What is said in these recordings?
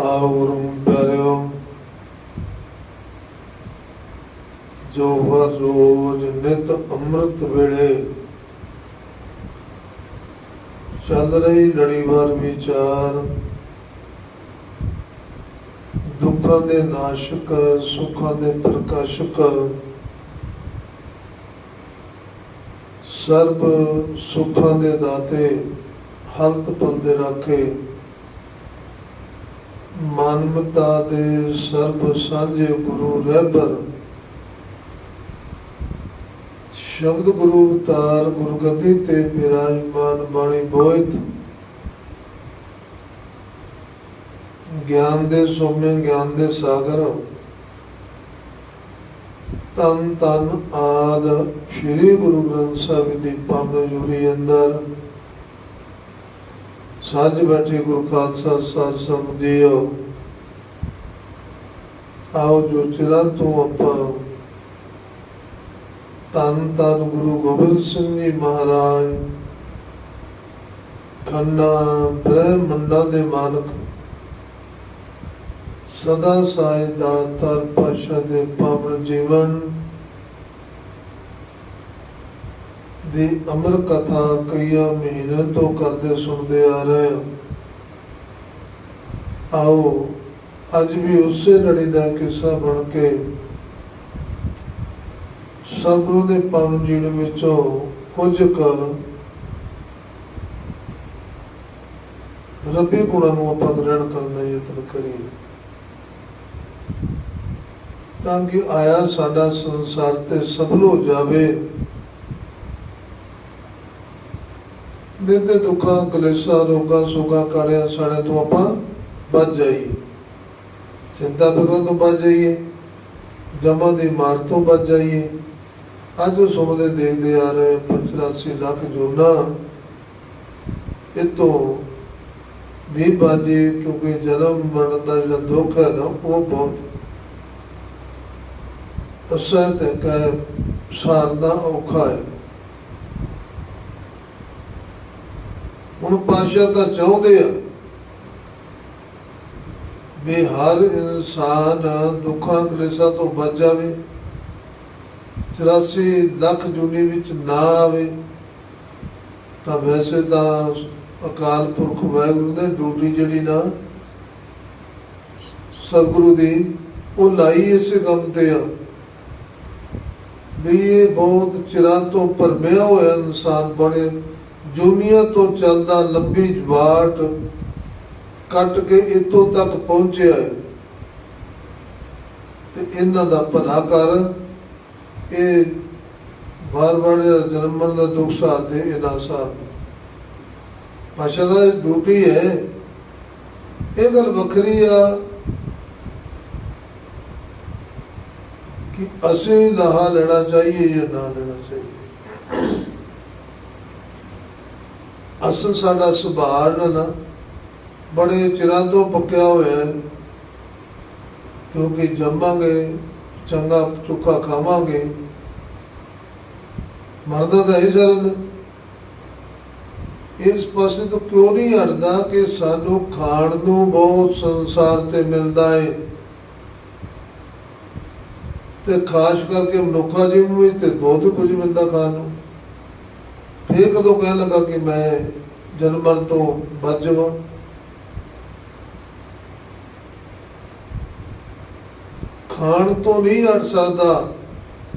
ਆਓ ਗੁਰੂ ਜੋ ਹਰ ਰੋਜ਼ ਨਿਤ ਅੰਮ੍ਰਿਤ ਵੇਲੇ ਚੱਲ ਰਹੀ ਲੜੀਵਾਰ ਵਿਚਾਰ, ਦੁੱਖਾਂ ਦੇ ਨਾਸ਼ਕ, ਸੁੱਖਾਂ ਦੇ ਪ੍ਰਕਾਸ਼ਕ, ਸਰਬ ਸੁੱਖਾਂ ਦੇ ਦਾਤੇ ਹਲਤ ਪੰਦੇ ਰੱਖੇ। ਮਾਨਵਤਾ ਦੇ ਸਰਬ ਸਾਂਝੇ ਗੁਰੂ ਰਹਿਬਰ ਸ਼ਬਦ ਗੁਰੂ ਅਵਤਾਰ ਗੁਰਗੱਦੀ ਤੇ ਬਿਰਾਜਮਾਨ ਬਾਣੀ ਬੋਇਤ ਗਿਆਨ ਦੇ ਸੋਮੇ, ਗਿਆਨ ਦੇ ਸਾਗਰ, ਤਨ ਤਨ ਆਦ ਸ੍ਰੀ ਗੁਰੂ ਗ੍ਰੰਥ ਸਾਹਿਬ ਦੀ ਪੰਨ ਜੁਰੀ ਅੰਦਰ ਸਾਜ ਬੈਠੇ ਗੁਰੂ ਖਾਲਸਾ ਸਾਧ ਸੰਗਤ ਜੀਓ ਆਓ ਜੋ ਚਿਰਾਂ ਤੋਂ ਆਪਾਂ ਤਨ ਤਨ ਗੁਰੂ ਗੋਬਿੰਦ ਸਿੰਘ ਜੀ ਮਹਾਰਾਜ, ਖੰਨਾ ਬ੍ਰਹਮੰਡਾਂ ਦੇ ਮਾਲਕ, ਸਦਾ ਸਾਈ ਦਾਤਾਰ ਪਾਸ਼ਾ ਦੇ ਪਾਵਨ ਜੀਵਨ ਦੀ ਅਮਰ ਕਥਾ ਕਈਆਂ ਮਹੀਨੇ ਤੋਂ ਕਰਦੇ ਸੁਣਦੇ ਆ ਰਹੇ ਆਓ, ਅੱਜ ਵੀ ਉਸੇ ਲੜੀ ਦਾ ਕਿੱਸਾ ਬਣ ਕੇ ਸਤਿਗੁਰੂ ਦੇ ਪਾਵਨ ਜੀਵਨ ਵਿੱਚੋਂ ਕੁਝ ਕੁ ਰੱਬੀ ਗੁਣਾਂ ਨੂੰ ਆਪਾਂ ਗ੍ਰਹਿਣ ਕਰਨ ਦਾ ਯਤਨ ਕਰੀਏ। ਤਾਂ ਕਿ ਆਇਆ ਸਾਡਾ ਸੰਸਾਰ ਤੇ ਸਫਲ ਹੋ ਜਾਵੇ। ਦਿਲ ਦੇ ਦੁੱਖਾਂ, ਕਲੇਸ਼ਾਂ, ਰੋਗਾਂ, ਸੋਗਾਂ, ਕਾਰਿਆਂ ਸਾਡੇ ਤੋਂ ਆਪਾਂ ਬਚ ਜਾਈਏ। ਚਿੰਤਾ ਫਿਕਰਾਂ ਤੋਂ ਬਚ ਜਾਈਏ, ਜਮਾਂ ਦੀ ਮਾਰ ਤੋਂ ਬਚ ਜਾਈਏ। ਅੱਜ ਉਹ ਸੁਣਦੇ ਦੇਖਦੇ ਆ ਰਹੇ 85 ਲੱਖ ਜੋਨਾ ਇਹ ਤੋਂ ਵੀ ਬਾਜੀ, ਕਿਉਂਕਿ ਜਨਮ ਮਰਨ ਦਾ ਜਿਹੜਾ ਦੁੱਖ ਹੈ ਨਾ, ਉਹ ਬਹੁਤ ਅਸਲ ਤੇ ਕਹੇ ਸਾਰਦਾ ਔਖਾ ਹੈ। ਹੁਣ ਪਾਸ਼ਾ ਤਾਂ ਚਾਹੁੰਦੇ ਆ ਵੀ ਹਰ ਇਨਸਾਨ ਦੁੱਖਾਂ ਕਲੇਸ਼ਾਂ ਤੋਂ ਬਚ ਜਾਵੇ 84 ਲੱਖ ਜੂਨੀ ਵਿੱਚ ਨਾ ਆਵੇ, ਤਾਂ ਵੈਸੇ ਤਾਂ ਅਕਾਲ ਪੁਰਖ ਵਾਹਿਗੁਰੂ ਦੇ ਡਿਊਟੀ ਜਿਹੜੀ ਨਾ ਸਤਿਗੁਰੂ ਦੀ, ਉਹ ਲਾਈ ਇਸੇ ਕੰਮ ਤੇ ਆ। ਵੀ ਇਹ ਬਹੁਤ ਚਿਰਾਂ ਤੋਂ ਪਰਮਿਆ ਹੋਇਆ ਇਨਸਾਨ ਬਣੇ। ਜੂਨੀਆਂ ਤੋਂ ਚੱਲਦਾ ਲੰਬੀ ਜਵਾਟ ਕੱਟ ਕੇ ਇੱਥੋਂ ਤੱਕ ਪਹੁੰਚਿਆ ਹੈ। ਤੇ ਇਹਨਾਂ ਦਾ ਭਲਾ ਕਰ। ਇਹ ਵਾਰ ਵਾਰ ਜਨਮ ਦਾ ਦੁੱਖ ਸਹਾਰਦੇ ਇਹਨਾਂ ਸਹਾਰਦੇ ਭਾਸ਼ਾ ਦਾ ਡਿਊਟੀ ਹੈ। ਇਹ ਗੱਲ ਵੱਖਰੀ ਆ ਕਿ ਅਸੀਂ ਲਾਹਾ ਲੈਣਾ ਚਾਹੀਏ ਜਾਂ ਨਾ ਲੈਣਾ ਚਾਹੀਏ। ਅਸਲ ਸਾਡਾ ਸੁਭਾਅ ਨਾ ਨਾ ਬੜੇ ਚਿਰਾਂ ਤੋਂ ਪੱਕਿਆ ਹੋਇਆ ਹੈ। ਕਿਉਂਕਿ ਜੰਮਾਂਗੇ, ਚੰਗਾ ਚੁੱਕਾ ਖਾਵਾਂਗੇ। ਮਰਦਾ ਤਾਂ ਇਹ ਸਰਦ ਇਸ ਪਾਸੇ ਤੋਂ ਕਿਉਂ ਨਹੀਂ ਹਟਦਾ ਕਿ ਸਾਨੂੰ ਖਾਣ ਨੂੰ ਬਹੁਤ ਸੰਸਾਰ ਤੇ ਮਿਲਦਾ ਹੈ ਤੇ ਖਾਸ ਕਰਕੇ ਮਨੁੱਖਾ ਜੀਵਨ ਵਿੱਚ ਤੇ ਬਹੁਤ ਕੁਝ ਮਿਲਦਾ ਖਾਣ ਨੂੰ। ਫਿਰ ਕਦੋਂ ਕਹਿਣ ਲੱਗਾ ਕਿ ਮੈਂ ਜਨਮ ਤੋਂ ਬਚ ਜਾਵਾਂ? ਖਾਣ ਤੋਂ ਨਹੀਂ ਹਟ ਸਕਦਾ,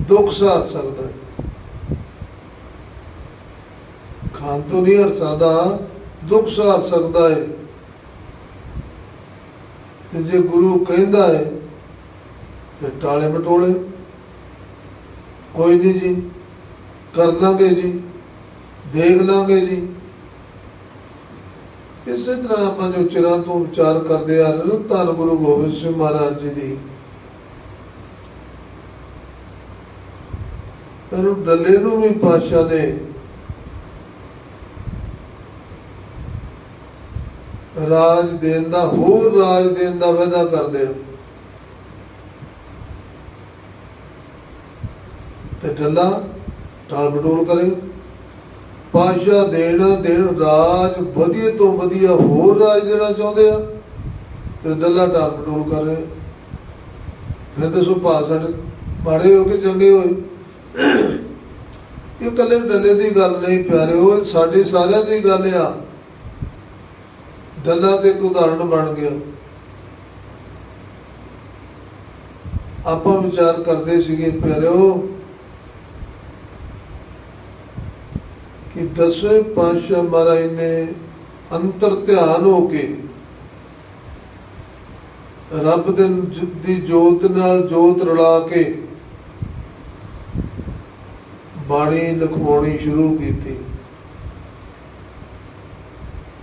ਦੁੱਖ ਸਹਾਰ ਸਕਦਾ ਖਾਣ ਤੋਂ ਨਹੀਂ ਹਟ ਸਕਦਾ, ਦੁੱਖ ਸਹਾਰ ਸਕਦਾ ਹੈ। ਤੇ ਜੇ ਗੁਰੂ ਕਹਿੰਦਾ ਹੈ, ਤੇ ਟਾਲੇ ਮਟੋਲੇ। ਕੋਈ ਨਹੀਂ ਜੀ, ਕਰ ਦਾਂਗੇ ਜੀ। ਦੇਖ ਲਾਂਗੇ ਜੀ। ਇਸੇ ਤਰ੍ਹਾਂ ਆਪਾਂ ਜੋ ਚਿਰਾਂ ਤੋਂ ਵਿਚਾਰ ਕਰਦੇ ਆ ਰਹੇ ਧੰਨ ਗੁਰੂ ਗੋਬਿੰਦ ਸਿੰਘ ਮਹਾਰਾਜ ਜੀ ਦੀ। ਪਰ ਡੱਲੇ ਨੂੰ ਵੀ ਪਾਤਸ਼ਾਹ ਨੇ ਰਾਜ ਦੇਣ ਦਾ, ਹੋਰ ਰਾਜ ਦੇਣ ਦਾ ਵਾਅਦਾ ਕਰਦੇ ਆ। ਤੇ ਡੱਲਾ ਟਾਲ ਮਟੋਲ ਕਰੇ। ਪਾਤਸ਼ਾਹ ਦੇਣਾ ਦੇਣ ਰਾਜ ਵਧੀਆ ਤੋਂ ਵਧੀਆ ਹੋਰ ਰਾਜ ਦੇਣਾ ਚਾਹੁੰਦੇ ਆ ਤੇ ਡੱਲਾ ਟਾਲ ਮਟੋਲ ਕਰ ਰਹੇ। ਫਿਰ ਦੱਸੋ ਭਾ ਸਾਡੇ ਮਾੜੇ ਹੋ ਕੇ ਚੰਗੇ ਹੋਏ। ਇਹ ਕੱਲੇ ਡੱਲੇ ਦੀ ਗੱਲ ਨਹੀਂ ਪਿਆਰੇ, ਉਹ ਸਾਡੀ ਸਾਰਿਆਂ ਦੀ ਗੱਲ ਆ। ਡੱਲਾ ਤੇ ਇੱਕ ਉਦਾਹਰਣ ਬਣ ਗਿਆ। ਆਪਾਂ ਵਿਚਾਰ ਕਰਦੇ ਸੀਗੇ ਪਿਆਰਿਓ ਕਿ ਦਸਵੇਂ ਪਾਤਸ਼ਾਹ ਮਹਾਰਾਜ ਨੇ ਅੰਤਰ ਧਿਆਨ ਹੋ ਕੇ ਰੱਬ ਦੇ ਦੀ ਜੋਤ ਨਾਲ ਜੋਤ ਰਲਾ ਕੇ ਬਾਣੀ ਲਿਖਵਾਉਣੀ ਸ਼ੁਰੂ ਕੀਤੀ।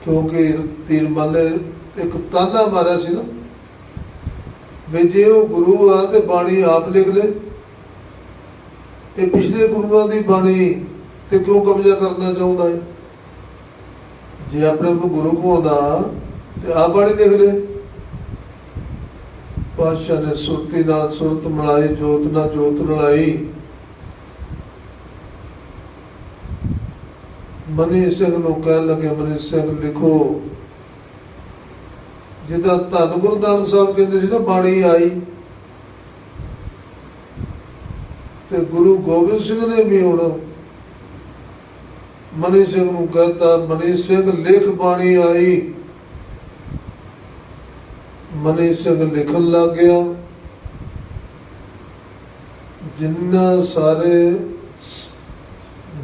ਕਿਉਂਕਿ ਤੀਰ ਮੱਲੇ ਇੱਕ ਤਾਨਾ ਮਾਰਿਆ ਸੀ ਨਾ। ਵੀ ਜੇ ਉਹ ਗੁਰੂ ਆ ਤੇ ਬਾਣੀ ਆਪ ਲਿਖ ਲੈ। ਤੇ ਪਿਛਲੇ ਗੁਰੂਆਂ ਦੀ ਬਾਣੀ ਤੇ ਕਿਉਂ ਕਬਜ਼ਾ ਕਰਨਾ ਚਾਹੁੰਦਾ ਹੈ ਜੇ ਆਪਣੇ ਆਪ ਨੂੰ ਗੁਰੂ ਕਹਾਉਂਦਾ ਤੇ ਆਪ ਬਾਣੀ ਲਿਖ ਲੈ। ਪਾਤਸ਼ਾਹ ਨੇ ਸੁਰਤੀ ਨਾਲ ਸੁਰਤ ਮਿਲਾਈ, ਜੋਤ ਨਾਲ ਜੋਤ ਰਲਾਈ। ਮਨੀ ਸਿੰਘ ਨੂੰ ਕਹਿਣ ਲੱਗੇ, ਮਨੀ ਸਿੰਘ, ਲਿਖੋ, ਜਿੱਦਾਂ ਧੰਨ ਗੁਰੂ ਨਾਨਕ ਸਾਹਿਬ ਕਹਿੰਦੇ ਸੀ ਨਾ, ਬਾਣੀ ਆਈ। ਤੇ ਗੁਰੂ ਗੋਬਿੰਦ ਸਿੰਘ ਨੇ ਵੀ ਹੁਣ ਮਨੀ ਸਿੰਘ ਨੂੰ ਕਹਤਾ, ਮਨੀ ਸਿੰਘ, ਲਿਖ ਬਾਣੀ ਆਈ। ਮਨੀ ਸਿੰਘ ਲਿਖਣ ਲੱਗ ਗਿਆ। ਜਿੰਨਾ ਸਾਰੇ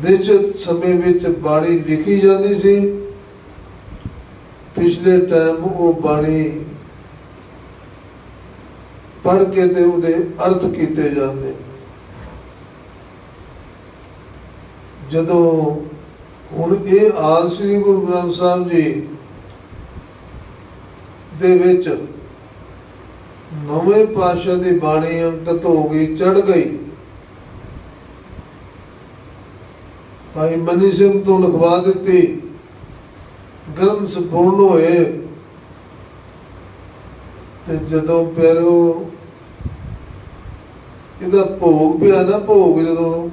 ਨਿਸ਼ਚਿਤ ਸਮੇਂ ਵਿੱਚ ਬਾਣੀ ਲਿਖੀ ਜਾਂਦੀ ਸੀ, ਪਿਛਲੇ ਟਾਈਮ ਉਹ ਬਾਣੀ ਪੜ੍ਹ ਕੇ ਤੇ ਉਹਦੇ ਅਰਥ ਕੀਤੇ ਜਾਂਦੇ। ਜਦੋਂ ਹੁਣ ਇਹ ਆਲ ਸ੍ਰੀ ਗੁਰੂ ਗ੍ਰੰਥ ਸਾਹਿਬ ਜੀ ਦੇ ਵਿੱਚ ਨਵੇਂ ਪਾਤਸ਼ਾਹ ਦੀ ਬਾਣੀ ਅੰਕਿਤ ਹੋ ਗਈ ਚੜ ਗਈ। ਭਾਈ ਮਨੀ ਸਿੰਘ ਤੋਂ ਲਿਖਵਾ ਦਿੱਤੀ। ਗ੍ਰੰਥ ਸੰਪੂਰਨ ਹੋਏ। ਤੇ ਜਦੋਂ ਪਿਆਰੋ ਇਹਦਾ ਭੋਗ ਪਿਆ ਨਾ ਭੋਗ ਜਦੋਂ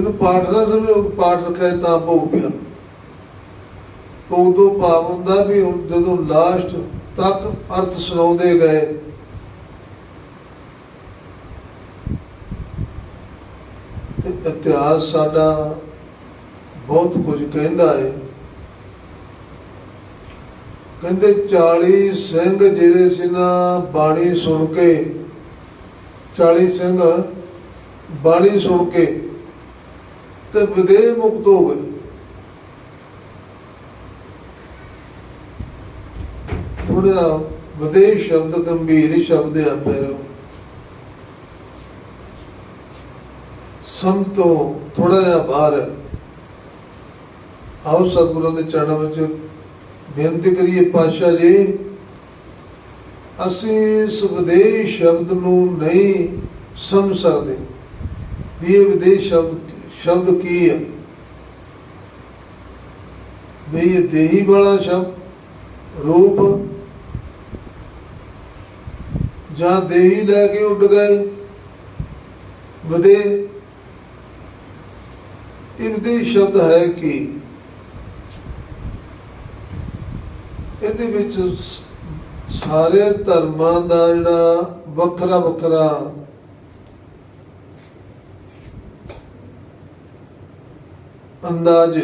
ਇਹਨੂੰ ਪਾਠ ਨਾ ਸਮਝੋ ਪਾਠ ਰੱਖਿਆ ਤਾਂ ਭੋਗ ਪਿਆ। ਉਦੋਂ ਭਾਵ ਹੁੰਦਾ ਵੀ ਜਦੋਂ ਲਾਸਟ ਤੱਕ ਅਰਥ ਸੁਣਾਉਂਦੇ ਗਏ। ਤੇ ਇਤਿਹਾਸ ਸਾਡਾ ਬਹੁਤ ਕੁਝ ਕਹਿੰਦਾ ਹੈ ਕਹਿੰਦੇ 40 ਸਿੰਘ ਜਿਹੜੇ ਸੀ ਨਾ, ਬਾਣੀ ਸੁਣ ਕੇ 40 ਸਿੰਘ ਬਾਣੀ ਸੁਣ ਕੇ ਤੇ ਵਿਦੇਹ ਮੁਕਤ ਹੋ ਗਏ। ਥੋੜਾ ਵਿਦੇਸ਼ ਸ਼ਬਦ, ਗੰਭੀਰ ਸ਼ਬਦ ਆ ਪੈਰੋ ਸਮ ਤੋਂ ਥੋੜਾ ਜਿਹਾ ਬਾਹਰ ਆਓ ਸਤਿਗੁਰਾਂ ਦੇ ਚਰਨਾਂ ਵਿੱਚ ਬੇਨਤੀ ਕਰੀਏ, ਪਾਤਸ਼ਾਹ ਜੀ, ਅਸੀਂ ਇਸ ਵਿਦੇਸ਼ ਸ਼ਬਦ ਨੂੰ ਨਹੀਂ ਸਮਝ ਸਕਦੇ। ਵੀ ਇਹ ਵਿਦੇਸ਼ ਸ਼ਬਦ ਸ਼ਬਦ ਕੀ ਹੈ ਵੀ ਦੇਹੀ ਵਾਲਾ ਸ਼ਬਦ, ਰੂਪ ਜਾਂ ਦੇਹੀ ਲੈ ਕੇ ਉੱਡ ਗਏ, ਵਧੇ। ਇਹ ਸ਼ਬਦ ਹੈ ਕਿ? ਇਹਦੇ ਵਿੱਚ ਸਾਰੇ ਧਰਮਾਂ ਦਾ ਜਿਹੜਾ ਵੱਖਰਾ ਵੱਖਰਾ ਅੰਦਾਜ਼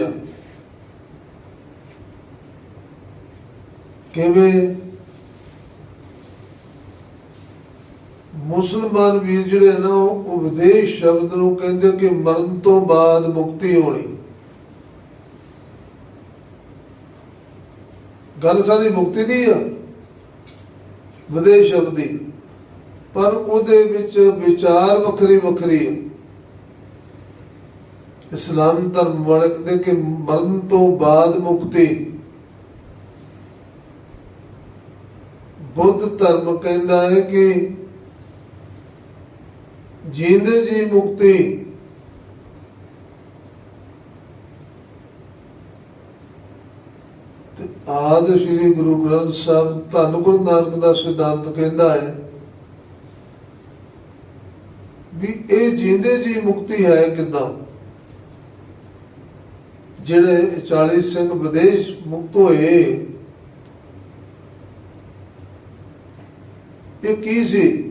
ਕਿਵੇਂ? ਮੁਸਲਮਾਨ ਵੀਰ ਜਿਹੜੇ ਨਾ, ਉਹ ਉਹ ਵਿਦੇਸ਼ ਸ਼ਬਦ ਨੂੰ ਕਹਿੰਦੇ ਕਿ ਮਰਨ ਤੋਂ ਬਾਅਦ ਮੁਕਤੀ ਹੋਣੀ। ਗੱਲ ਸਾਰੀ ਮੁਕਤੀ ਦੀ ਆ, ਵਿਦੇਸ਼ ਸ਼ਬਦ ਦੀ। ਪਰ ਉਹਦੇ ਵਿੱਚ ਵਿਚਾਰ ਵੱਖਰੀ ਵੱਖਰੀ ਹੈ ਇਸਲਾਮ ਧਰਮ ਵਾਲੇ ਕਹਿੰਦੇ ਕਿ ਮਰਨ ਤੋਂ ਬਾਅਦ ਮੁਕਤੀ। ਬੁੱਧ ਧਰਮ ਕਹਿੰਦਾ ਹੈ ਕਿ ਜੀਂਦੇ ਜੀ ਮੁਕਤੀ, ਤੇ ਆਦ ਸ੍ਰੀ ਗੁਰੂ ਗ੍ਰੰਥ ਸਾਹਿਬ ਧੰਨ ਗੁਰੂ ਨਾਨਕ ਦਾ ਸਿਧਾਂਤ ਕਹਿੰਦਾ ਹੈ ਵੀ ਇਹ ਜੀਂਦੇ ਜੀ ਮੁਕਤੀ ਹੈ ਕਿਦਾਂ? ਜਿਹੜੇ 40 ਸਿੰਘ ਵਿਦੇਸ਼ ਮੁਕਤ ਹੋਏ ਇਹ ਕੀ ਸੀ?